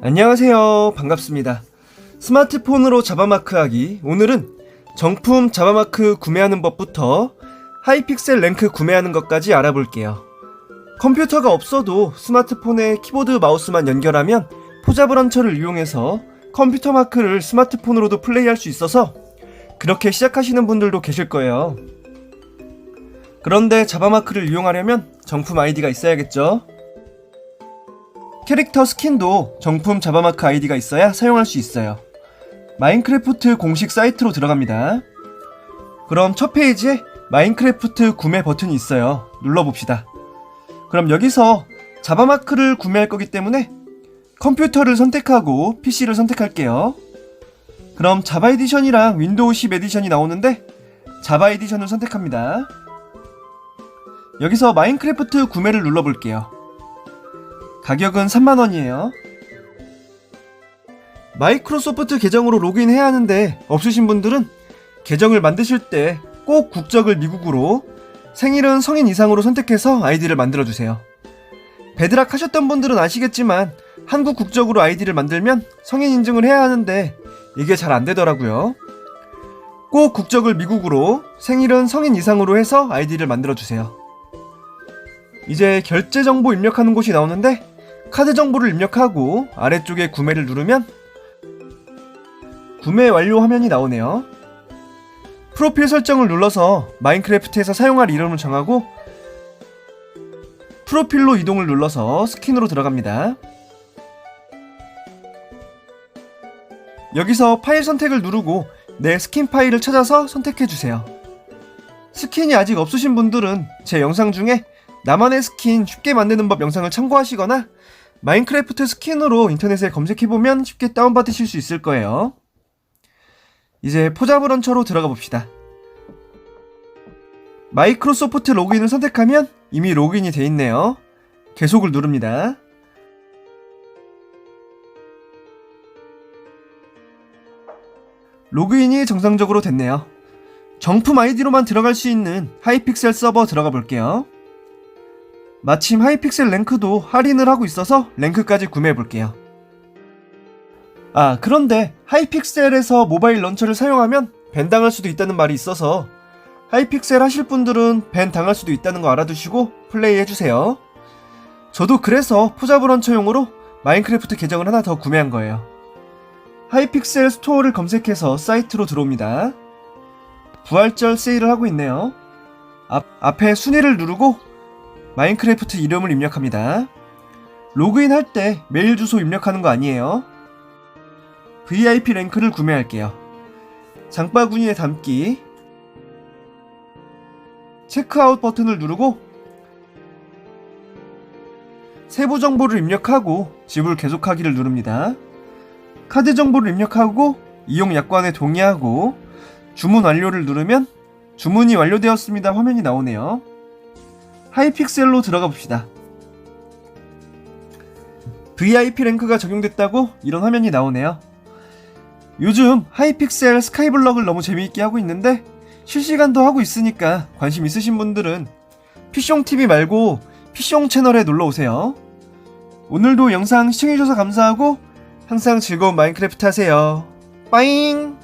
안녕하세요. 반갑습니다. 스마트폰으로 자바마크하기. 오늘은 정품 자바마크 구매하는 법부터 하이픽셀 랭크 구매하는 것까지 알아볼게요. 컴퓨터가 없어도 스마트폰에 키보드 마우스만 연결하면 포자브런처를 이용해서 컴퓨터 마크를 스마트폰으로도 플레이할 수 있어서 그렇게 시작하시는 분들도 계실 거예요. 그런데 자바마크를 이용하려면 정품 아이디가 있어야겠죠? 캐릭터 스킨도 정품 자바마크 아이디가 있어야 사용할 수 있어요. 마인크래프트 공식 사이트로 들어갑니다. 그럼 첫 페이지에 마인크래프트 구매 버튼이 있어요. 눌러봅시다. 그럼 여기서 자바마크를 구매할 거기 때문에 컴퓨터를 선택하고 PC를 선택할게요. 그럼 자바 에디션이랑 윈도우 10 에디션이 나오는데 자바 에디션을 선택합니다. 여기서 마인크래프트 구매를 눌러볼게요. 가격은 3만원이에요. 마이크로소프트 계정으로 로그인해야 하는데 없으신 분들은 계정을 만드실 때 꼭 국적을 미국으로 생일은 성인 이상으로 선택해서 아이디를 만들어주세요. 베드락 하셨던 분들은 아시겠지만 한국 국적으로 아이디를 만들면 성인 인증을 해야 하는데 이게 잘 안 되더라고요. 꼭 국적을 미국으로 생일은 성인 이상으로 해서 아이디를 만들어주세요. 이제 결제 정보 입력하는 곳이 나오는데 카드 정보를 입력하고 아래쪽에 구매를 누르면 구매 완료 화면이 나오네요. 프로필 설정을 눌러서 마인크래프트에서 사용할 이름을 정하고 프로필로 이동을 눌러서 스킨으로 들어갑니다. 여기서 파일 선택을 누르고 내 스킨 파일을 찾아서 선택해 주세요. 스킨이 아직 없으신 분들은 제 영상 중에 나만의 스킨 쉽게 만드는 법 영상을 참고하시거나 마인크래프트 스킨으로 인터넷에 검색해보면 쉽게 다운받으실 수 있을 거예요. 이제 포자브런처로 들어가 봅시다. 마이크로소프트 로그인을 선택하면 이미 로그인이 돼 있네요. 계속을 누릅니다. 로그인이 정상적으로 됐네요. 정품 아이디로만 들어갈 수 있는 하이픽셀 서버 들어가 볼게요. 마침 하이픽셀 랭크도 할인을 하고 있어서 랭크까지 구매해 볼게요. 아, 그런데 하이픽셀에서 모바일 런처를 사용하면 밴 당할 수도 있다는 말이 있어서 하이픽셀 하실 분들은 밴 당할 수도 있다는 거 알아두시고 플레이 해주세요. 저도 그래서 포자브 런처용으로 마인크래프트 계정을 하나 더 구매한 거예요. 하이픽셀 스토어를 검색해서 사이트로 들어옵니다. 부활절 세일을 하고 있네요. 앞, 앞에 순위를 누르고 마인크래프트 이름을 입력합니다. 로그인 할 때 메일 주소 입력하는 거 아니에요. VIP 랭크를 구매할게요. 장바구니에 담기. 체크아웃 버튼을 누르고 세부 정보를 입력하고 지불 계속하기를 누릅니다. 카드 정보를 입력하고 이용 약관에 동의하고 주문 완료를 누르면 주문이 완료되었습니다 화면이 나오네요. 하이픽셀로 들어가 봅시다. VIP 랭크가 적용됐다고 이런 화면이 나오네요. 요즘 하이픽셀 스카이블럭을 너무 재미있게 하고 있는데 실시간도 하고 있으니까 관심 있으신 분들은 피숑TV 말고 피숑 채널에 놀러 오세요. 오늘도 영상 시청해주셔서 감사하고 항상 즐거운 마인크래프트 하세요. 빠잉!